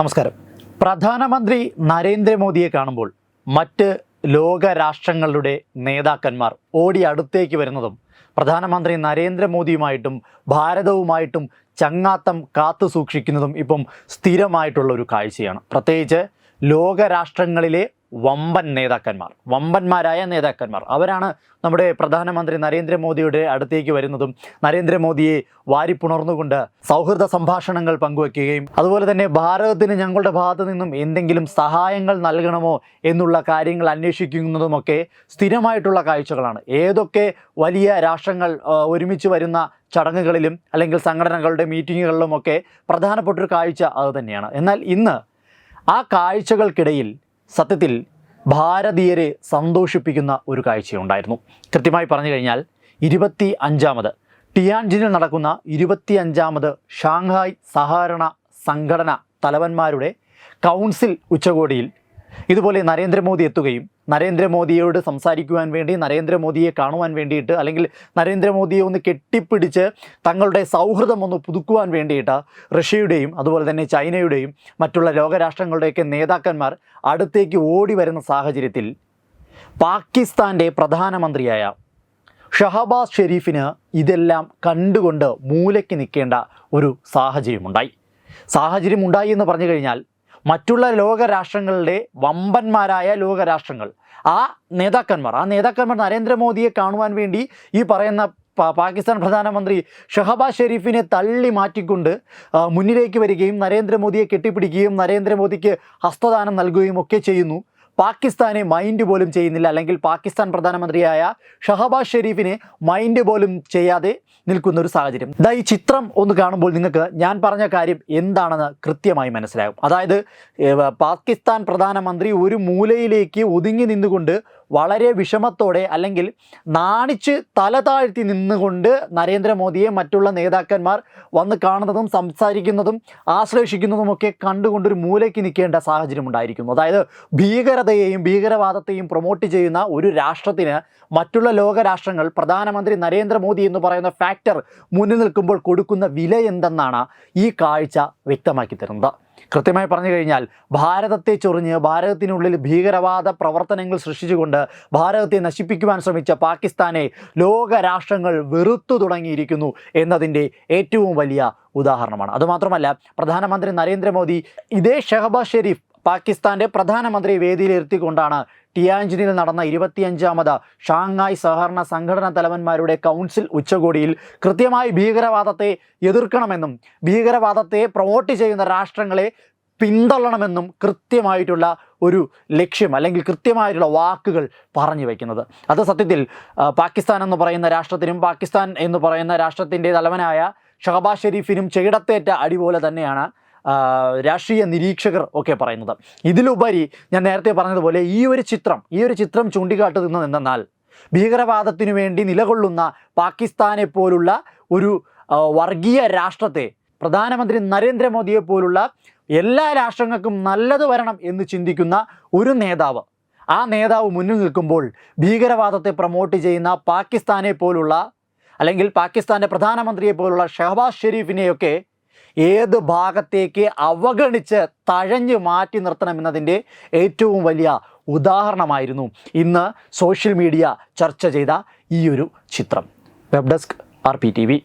നമസ്കാരം. പ്രധാനമന്ത്രി നരേന്ദ്രമോദിയെ കാണുമ്പോൾ മറ്റ് ലോക രാഷ്ട്രങ്ങളുടെ നേതാക്കന്മാർ ഓടി അടുത്തേക്ക് വരുന്നതും പ്രധാനമന്ത്രി നരേന്ദ്രമോദിയുമായിട്ടും ഭാരതവുമായിട്ടും ചങ്ങാത്തം കാത്തു സൂക്ഷിക്കുന്നതും ഇപ്പം സ്ഥിരമായിട്ടുള്ള ഒരു കാഴ്ചയാണ്. പ്രത്യേകിച്ച് ലോകരാഷ്ട്രങ്ങളിലെ വമ്പൻ നേതാക്കന്മാർ വമ്പന്മാരായ നേതാക്കന്മാർ. അവരാണ് നമ്മുടെ പ്രധാനമന്ത്രി നരേന്ദ്രമോദിയുടെ അടുത്തേക്ക് വരുന്നതും നരേന്ദ്രമോദിയെ വാരിപ്പുണർന്നുകൊണ്ട് സൗഹൃദ സംഭാഷണങ്ങൾ പങ്കുവെക്കുകയും അതുപോലെ തന്നെ ഭാരതത്തിന് ഞങ്ങളുടെ ഭാഗത്തു നിന്നും എന്തെങ്കിലും സഹായങ്ങൾ നൽകണമോ എന്നുള്ള കാര്യങ്ങൾ അന്വേഷിക്കുന്നതുമൊക്കെ സ്ഥിരമായിട്ടുള്ള കാഴ്ചകളാണ്. ഏതൊക്കെ വലിയ രാഷ്ട്രങ്ങൾ ഒരുമിച്ച് വരുന്ന ചടങ്ങുകളിലും അല്ലെങ്കിൽ സംഘടനകളുടെ മീറ്റിങ്ങുകളിലുമൊക്കെ പ്രധാനപ്പെട്ടൊരു കാഴ്ച അത് തന്നെയാണ്. എന്നാൽ ഇന്ന് ആ കാഴ്ചകൾക്കിടയിൽ സത്യത്തിൽ ഭാരതീയരെ സന്തോഷിപ്പിക്കുന്ന ഒരു കാഴ്ചയുണ്ടായിരുന്നു. കൃത്യമായി പറഞ്ഞു കഴിഞ്ഞാൽ ഇരുപത്തി അഞ്ചാമത് ടിയാൻജിനിൽ നടക്കുന്ന ഇരുപത്തി അഞ്ചാമത് ഷാങ്ഹായ് സഹകരണ സംഘടന തലവന്മാരുടെ കൗൺസിൽ ഉച്ചകോടിയിൽ ഇതുപോലെ നരേന്ദ്രമോദി എത്തുകയും നരേന്ദ്രമോദിയോട് സംസാരിക്കുവാൻ വേണ്ടി നരേന്ദ്രമോദിയെ കാണുവാൻ വേണ്ടിയിട്ട് അല്ലെങ്കിൽ നരേന്ദ്രമോദിയെ ഒന്ന് കെട്ടിപ്പിടിച്ച് തങ്ങളുടെ സൗഹൃദം ഒന്ന് പുതുക്കുവാൻ വേണ്ടിയിട്ട് റഷ്യയുടെയും അതുപോലെ തന്നെ ചൈനയുടെയും മറ്റുള്ള ലോകരാഷ്ട്രങ്ങളുടെയൊക്കെ നേതാക്കന്മാർ അടുത്തേക്ക് ഓടി വരുന്ന സാഹചര്യത്തിൽ പാകിസ്ഥാന്റെ പ്രധാനമന്ത്രിയായ ഷഹബാസ് ഷെരീഫിന് ഇതെല്ലാം കണ്ടുകൊണ്ട് മൂലയ്ക്ക് നിൽക്കേണ്ട ഒരു സാഹചര്യമുണ്ടായി. സാഹചര്യം ഉണ്ടായി എന്ന് പറഞ്ഞു കഴിഞ്ഞാൽ മറ്റുള്ള ലോകരാഷ്ട്രങ്ങളുടെ വമ്പന്മാരായ ലോകരാഷ്ട്രങ്ങൾ. ആ നേതാക്കന്മാർ ആ നേതാക്കന്മാർ നരേന്ദ്രമോദിയെ കാണുവാൻ വേണ്ടി ഈ പറയുന്ന പാകിസ്ഥാൻ പ്രധാനമന്ത്രി ഷഹബാസ് ഷെരീഫിനെ തള്ളി മാറ്റിക്കൊണ്ട് മുന്നിലേക്ക് വരികയും നരേന്ദ്രമോദിയെ കെട്ടിപ്പിടിക്കുകയും നരേന്ദ്രമോദിക്ക് ഹസ്തദാനം നൽകുകയും ഒക്കെ ചെയ്യുന്നു. പാകിസ്ഥാനെ മൈൻഡ് പോലും ചെയ്യുന്നില്ല. അല്ലെങ്കിൽ പാകിസ്ഥാൻ പ്രധാനമന്ത്രിയായ ഷഹബാസ് ഷെരീഫിനെ മൈൻഡ് പോലും ചെയ്യാതെ നിൽക്കുന്ന ഒരു സാഹചര്യം. ദാ ഈ ചിത്രം ഒന്ന് കാണുമ്പോൾ നിങ്ങൾക്ക് ഞാൻ പറഞ്ഞ കാര്യം എന്താണെന്ന് കൃത്യമായി മനസ്സിലാകും. അതായത് പാകിസ്ഥാൻ പ്രധാനമന്ത്രി ഒരു മൂലയിലേക്ക് ഒതുങ്ങി നിന്നുകൊണ്ട് വളരെ വിഷമത്തോടെ അല്ലെങ്കിൽ നാണിച്ച് തല താഴ്ത്തി നിന്നുകൊണ്ട് നരേന്ദ്രമോദിയെ മറ്റുള്ള നേതാക്കന്മാർ വന്ന് കാണുന്നതും സംസാരിക്കുന്നതും ആശ്ലേഷിക്കുന്നതുമൊക്കെ കണ്ടുകൊണ്ടൊരു മൂലയ്ക്ക് നിൽക്കേണ്ട സാഹചര്യം ഉണ്ടായിരിക്കുന്നു. അതായത് ഭീകരതയെയും ഭീകരവാദത്തെയും പ്രൊമോട്ട് ചെയ്യുന്ന ഒരു രാഷ്ട്രത്തിന് മറ്റുള്ള ലോകരാഷ്ട്രങ്ങൾ പ്രധാനമന്ത്രി നരേന്ദ്രമോദി എന്ന് പറയുന്ന ഫാക്ടർ മുന്നിൽ നിൽക്കുമ്പോൾ കൊടുക്കുന്ന വില എന്തെന്നാണ് ഈ കാഴ്ച വ്യക്തമാക്കി തരുന്നത്. കൃത്യമായി പറഞ്ഞു കഴിഞ്ഞാൽ ഭാരതത്തെ ചൊറിഞ്ഞ് ഭാരതത്തിനുള്ളിൽ ഭീകരവാദ പ്രവർത്തനങ്ങൾ സൃഷ്ടിച്ചുകൊണ്ട് ഭാരതത്തെ നശിപ്പിക്കുവാൻ ശ്രമിച്ച പാകിസ്ഥാനെ ലോകരാഷ്ട്രങ്ങൾ വെറുത്തു തുടങ്ങിയിരിക്കുന്നു എന്നതിന്റെ ഏറ്റവും വലിയ ഉദാഹരണമാണ്. അതുമാത്രമല്ല പ്രധാനമന്ത്രി നരേന്ദ്രമോദി ഇതേ ഷെഹബാസ് ഷെരീഫ് പാകിസ്ഥാന്റെ പ്രധാനമന്ത്രി വേദിയിലിരുത്തിക്കൊണ്ടാണ് ടിയാഞ്ചിനിൽ നടന്ന ഇരുപത്തിയഞ്ചാമത് ഷാങ്ഹായ് സഹകരണ സംഘടന തലവന്മാരുടെ കൗൺസിൽ ഉച്ചകോടിയിൽ കൃത്യമായി ഭീകരവാദത്തെ എതിർക്കണമെന്നും ഭീകരവാദത്തെ പ്രൊമോട്ട് ചെയ്യുന്ന രാഷ്ട്രങ്ങളെ പിന്തള്ളണമെന്നും കൃത്യമായിട്ടുള്ള ഒരു ലക്ഷ്യം അല്ലെങ്കിൽ കൃത്യമായിട്ടുള്ള വാക്കുകൾ പറഞ്ഞു വയ്ക്കുന്നത് അത് സത്യത്തിൽ പാകിസ്ഥാൻ എന്ന് പറയുന്ന രാഷ്ട്രത്തിനും പാകിസ്ഥാൻ എന്ന് പറയുന്ന രാഷ്ട്രത്തിന്റെ തലവനായ ഷഹബാസ് ഷെരീഫിനും ചെകിടത്തേറ്റ അടി പോലെ തന്നെയാണ് രാഷ്ട്രീയ നിരീക്ഷകർ ഒക്കെ പറയുന്നത്. ഇതിലുപരി ഞാൻ നേരത്തെ പറഞ്ഞതുപോലെ ഈ ഒരു ചിത്രം ഈ ഒരു ചിത്രം ചൂണ്ടിക്കാട്ടുന്നത് എന്തെന്നാൽ ഭീകരവാദത്തിനു വേണ്ടി നിലകൊള്ളുന്ന പാകിസ്ഥാനെ പോലുള്ള ഒരു വർഗീയ രാഷ്ട്രത്തെ പ്രധാനമന്ത്രി നരേന്ദ്രമോദിയെ പോലുള്ള എല്ലാ രാഷ്ട്രങ്ങൾക്കും നല്ലത് വരണം എന്ന് ചിന്തിക്കുന്ന ഒരു നേതാവ്. ആ നേതാവ് മുന്നിൽ നിൽക്കുമ്പോൾ ഭീകരവാദത്തെ പ്രൊമോട്ട് ചെയ്യുന്ന പാകിസ്ഥാനെ പോലുള്ള അല്ലെങ്കിൽ പാകിസ്ഥാന്റെ പ്രധാനമന്ത്രിയെ പോലുള്ള ഷഹബാസ് ഷെരീഫിനെയൊക്കെ ഏത് ഭാഗത്തേക്ക് അവഗണിച്ച് തഴഞ്ഞു മാറ്റി നിർത്തണമെന്നതിന്റെ ഏറ്റവും വലിയ ഉദാഹരണമായിരുന്നു ഇന്ന് സോഷ്യൽ മീഡിയ ചർച്ച ചെയ്ത ഈ ഒരു ചിത്രം. Web desk R P T V.